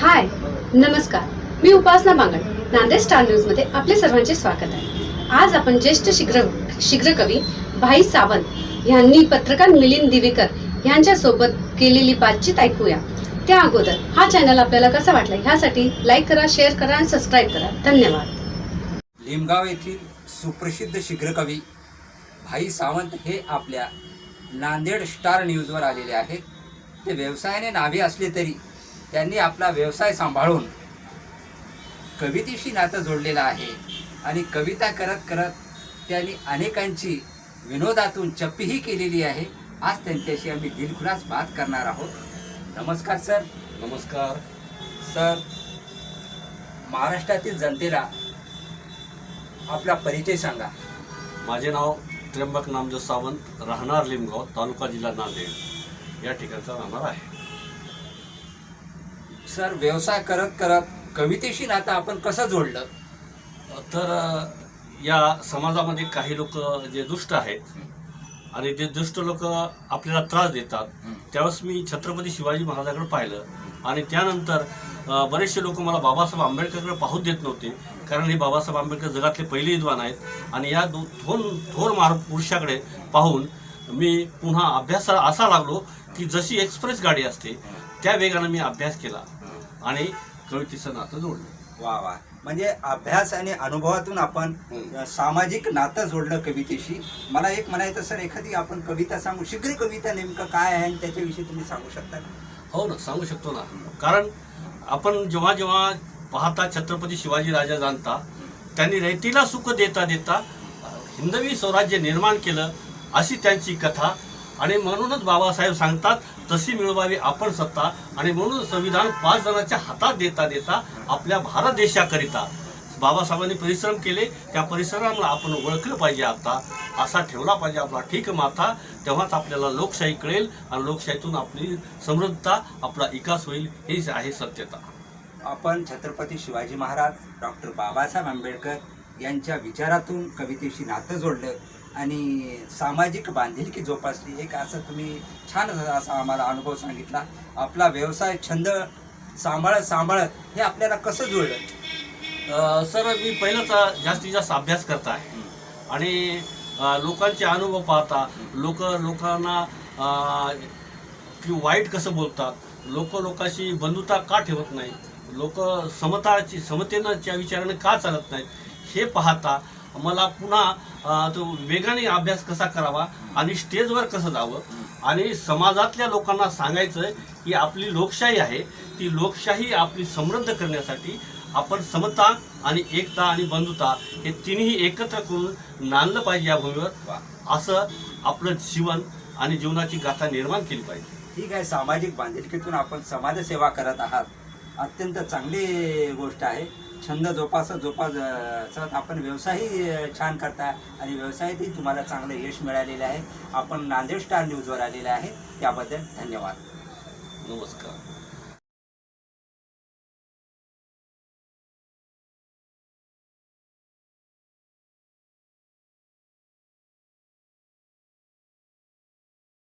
हाय नमस्कार. मी उपासना बांगड. नांदेड स्टार न्यूजमध्ये आपले सर्वांचे स्वागत आहे. आज आपण ज्येष्ठ शीघ्र शीघ्र कवी भाई सावंत यांनी पत्रकार मिलिंद दिवेकर यांच्या सोबत केलेली बातचीत ऐकूया. त्या अगोदर हा चॅनल आपल्याला कसा वाटला ह्यासाठी लाईक करा शेअर करा आणि सबस्क्राईब करा. धन्यवाद. लिमगाव येथील सुप्रसिद्ध शीघ्रकवी भाई सावंत हे आपल्या नांदेड स्टार न्यूजवर आलेले आहेत. ते व्यवसायाने नावे असले तरी त्यांनी आपला व्यवसाय सांभाळून कवितेशी नातं जोडलेलं आहे आणि कविता करत करत त्यांनी अनेकांची विनोदातून चप्पीही केलेली आहे. आज त्यांच्याशी आम्ही दिलखुलास बात करणार आहोत. नमस्कार सर. नमस्कार. सर महाराष्ट्रातील जनतेला आपला परिचय सांगा. माझे नाव त्र्यंबक नामदेव सावंत राहणार लिमगाव तालुका जिल्हा नांदेड. या ठिकाणचा राहणार आहे. सर व्यवसाय करत करत कवितेशी नातं आपण कसं जोडलं? तर या समाजामध्ये काही लोक जे दुष्ट आहेत आणि जे दुष्ट लोक आपल्याला त्रास देतात त्यावेळेस मी छत्रपती शिवाजी महाराजाकडे पाहिलं. आणि त्यानंतर बरेचसे लोक मला बाबासाहेब आंबेडकरकडे पाहूच देत नव्हते कारण हे बाबासाहेब आंबेडकर जगातले पहिले विद्वान आहेत. आणि या दो थोर थोर मार पुरुषाकडे पाहून मी पुन्हा अभ्यासाला असा लागलो. की जशी एक्सप्रेस गाडी असते त्या वेगानं मी अभ्यास केला आणि कवितेचं नातं जोडलं. वा वा. म्हणजे अभ्यास आणि अनुभवातून आपण सामाजिक नातं जोडलं कवितेशी. मला एक म्हणायचं सर एखादी आपण कविता सांगू शीघ्र कविता नेमकं काय आहे आणि त्याच्याविषयी तुम्ही सांगू शकता का? हो ना सांगू शकतो ना. कारण आपण जेव्हा जेव्हा पाहता छत्रपती शिवाजी राजा जाणता त्यांनी रयतीला सुख देता देता हिंदवी स्वराज्य निर्माण केलं अशी त्यांची कथा आणि म्हणूनच बाबासाहेब सांगतात तशी मिळवावी आपण सत्ता. आणि म्हणून संविधान पाच जणांच्या हातात देता देता आपल्या भारत देशाकरिता. बाबासाहेबांनी परिश्रम केले. त्या परिश्रमाला आपण ओळखलं पाहिजे आता. असा ठेवला पाहिजे आपला ठीक माथा. तेव्हाच आपल्याला लोकशाही कळेल आणि लोकशाहीतून आपली समृद्धता आपला विकास होईल. हीच आहे सत्यता. आपण छत्रपती शिवाजी महाराज डॉक्टर बाबासाहेब आंबेडकर यांच्या विचारातून कवितेशी नातं जोडलं आणि सामाजिक बांधिलकी जोपासली. एक असं तुम्ही छान असा आम्हाला अनुभव सांगितला. आपला व्यवसाय छंद सांभाळत सांभाळत हे आपल्याला कसं जुळलं? सर मी पहिलंच जास्तीत जास्त अभ्यास करत आहे. आणि लोकांचे अनुभव पाहता लोक लोकांना की वाईट कसं बोलतात? लोक लोकाशी बंधुता का ठेवत नाही लोक समताची समतेनंच्या विचाराने का चालत नाहीत? हे पाहता मला पुन्हा तो वेगाने अभ्यास कसा करावा आणि स्टेजवर कसं जावं? आणि समाजातल्या लोकांना सांगायचं की आपली लोकशाही आहे ती लोकशाही आपली समृद्ध करण्यासाठी आपण समता आणि एकता आणि बंधुता हे तिन्ही एकत्र करून नांदलं पाहिजे या भूमीवर. असं आपलं जीवन आणि जीवनाची गाथा निर्माण केली पाहिजे. ठीक आहे सामाजिक बांधिलकीतून आपण समाजसेवा करत आहात. अत्यंत चांगली गोष्ट आहे. छंद जोपासत जोपासत आपण व्यवसायही छान करता आणि व्यवसायातही तुम्हाला चांगलं यश मिळालेलं आहे. आपण नांदेड स्टार न्यूजवर आलेलं आहे. त्याबद्दल धन्यवाद. नमस्कार.